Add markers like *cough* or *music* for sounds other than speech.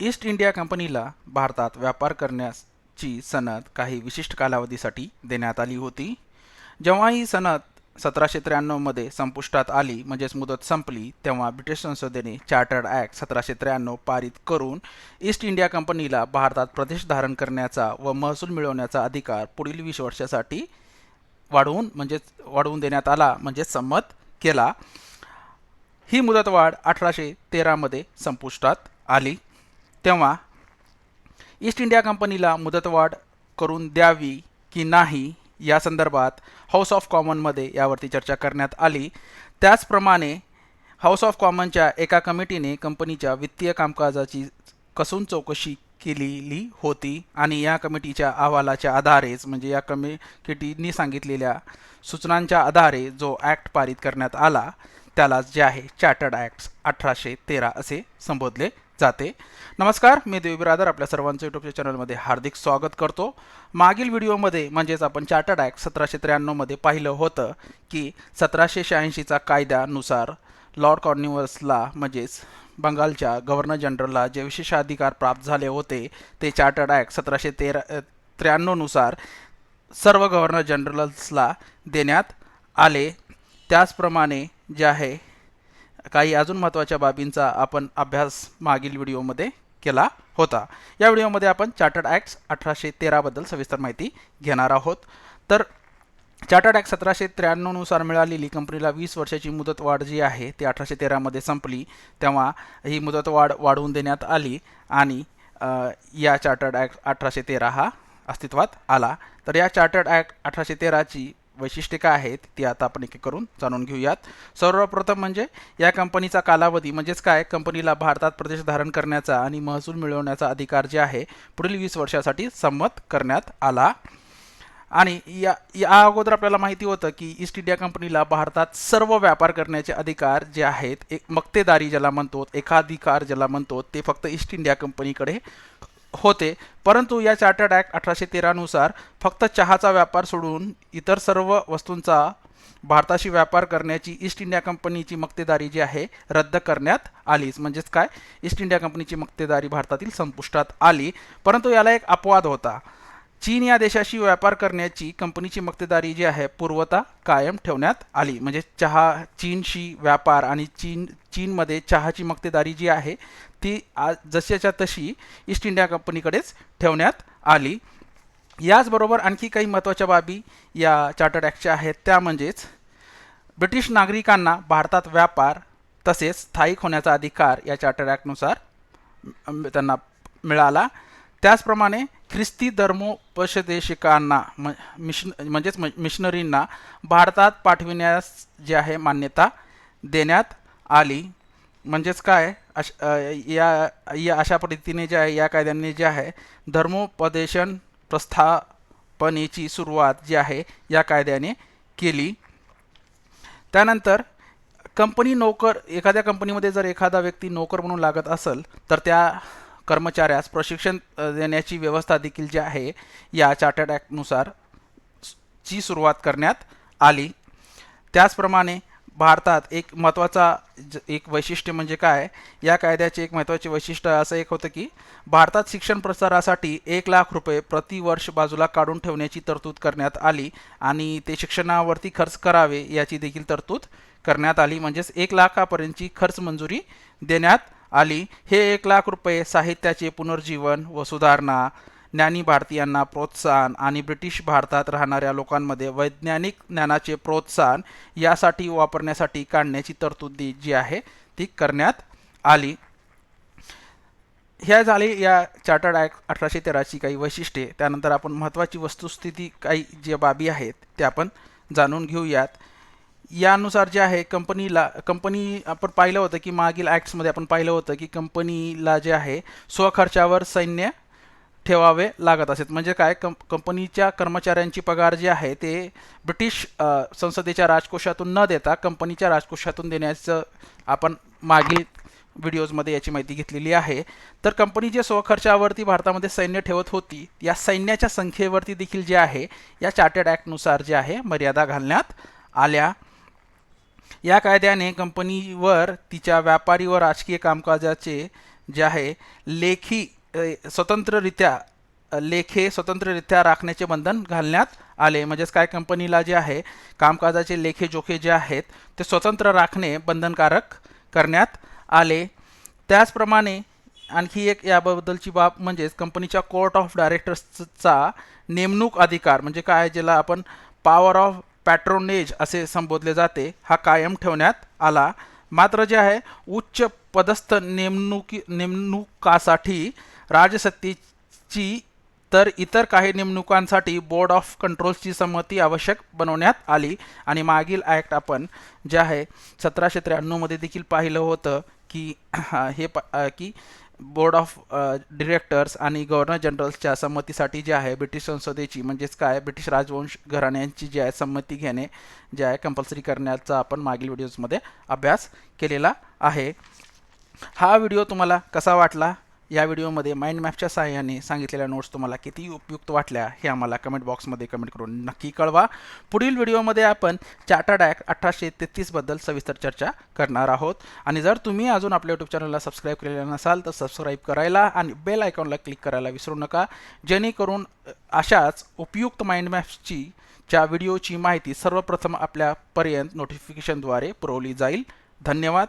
East India कंपनीला भारतात व्यापार करण्याची सनद काही विशिष्ट कालावधीसाठी देण्यात आली होती. जेव्हा ही सनद सतराशे त्र्याण्णवमध्ये संपुष्टात आली म्हणजेच मुदत संपली तेव्हा ब्रिटिश संसदेने चार्टर्ड ॲक्ट सतराशे त्र्याण्णव पारित करून ईस्ट इंडिया कंपनीला भारतात प्रदेश धारण करण्याचा व महसूल मिळवण्याचा अधिकार पुढील वीस वर्षासाठी वाढवून म्हणजेच वाढवून देण्यात आला म्हणजेच संमत केला. ही मुदतवाढ अठराशे तेरामध्ये संपुष्टात आली. तेव्हा ईस्ट इंडिया कंपनीला मुदतवाढ करून द्यावी की नाही या संदर्भात हाऊस ऑफ कॉमनमध्ये यावरती चर्चा करण्यात आली. त्याचप्रमाणे हाऊस ऑफ कॉमनच्या एका कमिटीने कंपनीच्या वित्तीय कामकाजाची कसून चौकशी केलेली होती आणि या कमिटीच्या अहवालाच्या आधारेच म्हणजे या कमिटीनी सांगितलेल्या सूचनांच्या आधारे जो ॲक्ट पारित करण्यात आला त्याला जे आहे चार्टर्ड ॲक्ट अठराशे तेरा असे संबोधले जाते. नमस्कार मी देवी बिरादर आपल्या सर्वांचं यूट्यूबच्या चॅनलमध्ये हार्दिक स्वागत करतो. मागील व्हिडिओमध्ये म्हणजेच आपण चार्टर्ड ॲक्ट सतराशे त्र्याण्णवमध्ये पाहिलं होतं की सतराशे शहाऐंशीचा कायद्यानुसार लॉर्ड कॉर्निवर्सला म्हणजेच बंगालच्या गव्हर्नर जनरलला जे विशेषाधिकार प्राप्त झाले होते ते चार्टर्ड ॲक्ट सतराशे तेरा त्र्याण्णवनुसार सर्व गव्हर्नर जनरल्सला देण्यात आले. त्याचप्रमाणे जे आहे काही अजून महत्त्वाच्या बाबींचा आपण अभ्यास मागील व्हिडिओमध्ये केला होता. या व्हिडिओमध्ये आपण चार्टर्ड ॲक्ट्स अठराशे तेराबद्दल सविस्तर माहिती घेणार आहोत. तर चार्टर्ड ॲक्ट सतराशे त्र्याण्णवनुसार मिळालेली कंपनीला वीस वर्षाची मुदतवाढ जी आहे ती अठराशे तेरामध्ये संपली. तेव्हा ही मुदतवाढ वाढवून देण्यात आली आणि या चार्टर्ड ॲक्ट अठराशे तेरा हा अस्तित्वात आला. तर या चार्टर्ड ॲक्ट अठराशे तेराची वैशिष्ट्ये काय आहेत ती आता आपण एक करून जाणून घेऊयात. सर्वप्रथम म्हणजे या कंपनीचा कालावधी म्हणजेच काय? कंपनीला भारतात प्रदेश धारण करण्याचा आणि महसूल मिळवण्याचा अधिकार जे आहे पुढील वीस वर्षासाठी संमत करण्यात आला. आणि या या अगोदर आपल्याला माहिती होतं की ईस्ट इंडिया कंपनीला भारतात सर्व व्यापार करण्याचे अधिकार जे आहेत एक मक्तेदारी ज्याला म्हणतो एकाधिकार ज्याला म्हणतो ते फक्त ईस्ट इंडिया कंपनीकडे होते. परंतु या चार्टर्ड ॲक्ट अठराशे तेरानुसार फक्त चहाचा व्यापार सोडून इतर सर्व वस्तूंचा भारताशी व्यापार करण्याची ईस्ट इंडिया कंपनीची मक्तेदारी जी आहे रद्द करण्यात आलीच. म्हणजेच काय? ईस्ट इंडिया कंपनीची मक्तेदारी भारतातील संपुष्टात आली. परंतु याला एक अपवाद होता. चीन या देशाशी व्यापार करण्याची कंपनीची मक्तेदारी जी आहे पूर्वता कायम ठेवण्यात आली. म्हणजे चहा चीनशी व्यापार आणि चीन चीनमध्ये चहाची मक्तेदारी जी आहे ती आज जशाच्या तशी ईस्ट इंडिया कंपनीकडेच ठेवण्यात आली. याचबरोबर आणखी काही महत्त्वाच्या बाबी या चार्टर्ड ॲक्टच्या आहेत. त्या म्हणजेच ब्रिटिश नागरिकांना भारतात व्यापार तसेच स्थायिक होण्याचा अधिकार या चार्टर्ड ॲक्टनुसार त्यांना मिळाला. त्याचप्रमाणे ख्रिस्ती धर्मोपदेशिकांना म मिशन म्हणजेच मिशनरींना भारतात पाठविण्यास जे आहे मान्यता देण्यात आली. म्हणजेच काय? अश या या अशा पद्धतीने जे आहे या कायद्यांनी जे आहे धर्मोपदेशन प्रस्थापनेची सुरुवात जी आहे या कायद्याने केली. त्यानंतर कंपनी नोकर एखाद्या कंपनीमध्ये जर एखादा व्यक्ती नोकर म्हणून लागत असेल तर त्या कर्मचाऱ्यास प्रशिक्षण देण्याची व्यवस्था देखील जी आहे या चार्टर्ड ॲक्टनुसार ची सुरुवात करण्यात आली. त्याचप्रमाणे भारतात एक महत्त्वाचा एक वैशिष्ट्य म्हणजे काय? या कायद्याचे एक महत्त्वाचे वैशिष्ट्य असं एक होतं की भारतात शिक्षण प्रसारासाठी एक लाख रुपये प्रतिवर्ष बाजूला काढून ठेवण्याची तरतूद करण्यात आली आणि ते शिक्षणावरती खर्च करावे याची देखील तरतूद करण्यात आली. म्हणजेच एक लाखापर्यंतची खर्च मंजुरी देण्यात आली. हे एक लाख रुपये साहित्याचे पुनर्जीवन व सुधारणा ज्ञानी भारतीयांना प्रोत्साहन आणि ब्रिटिश भारतात राहणाऱ्या लोकांमध्ये वैज्ञानिक ज्ञानाचे प्रोत्साहन यासाठी वापरण्यासाठी काढण्याची तरतुदी जी आहे ती करण्यात आली. ह्या झाली या चार्टर्ड ॲक्ट अठराशे तेराची काही वैशिष्ट्ये. त्यानंतर आपण महत्त्वाची वस्तुस्थिती काही ज्या बाबी आहेत त्या आपण जाणून घेऊयात. यानुसार जे आहे कंपनीला कंपनी आपण पाहिलं होतं की मागील ॲक्ट्समध्ये आपण पाहिलं होतं की कंपनीला जे आहे स्वखर्चावर सैन्य ठेवावे लागत असेत. म्हणजे काय? कं कंपनीच्या कर्मचाऱ्यांची पगार जी आहे ते ब्रिटिश संसदेच्या राजकोषातून न देता कंपनीच्या राजकोषातून देण्याचं आपण मागील व्हिडिओजमध्ये याची माहिती घेतलेली आहे. तर कंपनी जे स्वखर्चावरती भारतामध्ये सैन्य ठेवत होती या सैन्याच्या संख्येवरती देखील जे आहे या चार्टर्ड ॲक्टनुसार जे आहे मर्यादा घालण्यात आल्या. या कायद्याने कंपनीवर तिच्या व्यापारी व राजकीय कामकाजाचे जे आहे लेखी स्वतंत्ररित्या लेखे स्वतंत्ररित्या राखण्याचे बंधन घालण्यात आले. म्हणजेच काय कंपनीला जे आहे कामकाजाचे लेखे जोखे जे आहेत ते स्वतंत्र राखणे बंधनकारक करण्यात आले. त्याचप्रमाणे आणखी एक याबद्दलची बाब म्हणजेच कंपनीच्या कोर्ट ऑफ डायरेक्टर्सचा नेमणूक अधिकार म्हणजे काय ज्याला आपण पॉवर ऑफ पॅट्रोनेज असे संबोधले जाते हा कायम ठेवण्यात आला. मात्र जे आहे उच्च पदस्थ नेमणुकी नेमणुकासाठी राजसत्तेची तर इतर काही नेमणुकांसाठी बोर्ड ऑफ कंट्रोल्सची संमती आवश्यक बनवण्यात आली. आणि मागील ॲक्ट आपण जे आहे सतराशे त्र्याण्णवमध्ये देखील पाहिलं होतं की *clears throat* हे प की बोर्ड ऑफ डिरेक्टर्स आणि गव्हर्नर जनरल्सच्या संमतीसाठी जे आहे ब्रिटिश संसदेची म्हणजेच काय ब्रिटिश राजवंश घराण्यांची जी आहे संमती घेणे जे आहे कंपल्सरी करण्याचा आपण मागील व्हिडिओजमध्ये अभ्यास केलेला आहे. हा व्हिडिओ तुम्हाला कसा वाटला? या व्हिडिओमध्ये माइंड मॅपच्या सहाय्याने सांगितलेल्या नोट्स तुम्हाला किती उपयुक्त वाटल्या हे आम्हाला कमेंट बॉक्समध्ये कमेंट करून नक्की कळवा. पुढील व्हिडिओमध्ये आपण चार्टर्ड ॲक्ट अठराशे तेहतीसबद्दल सविस्तर चर्चा करणार आहोत. आणि जर तुम्ही अजून आपल्या यूट्यूब चॅनलला सबस्क्राईब केलेलं नसाल तर सबस्क्राईब करायला आणि बेल आयकॉनला क्लिक करायला विसरू नका. जेणेकरून अशाच उपयुक्त माइंड मॅप्सची च्या व्हिडिओची माहिती सर्वप्रथम आपल्यापर्यंत नोटिफिकेशनद्वारे पुरवली जाईल. धन्यवाद.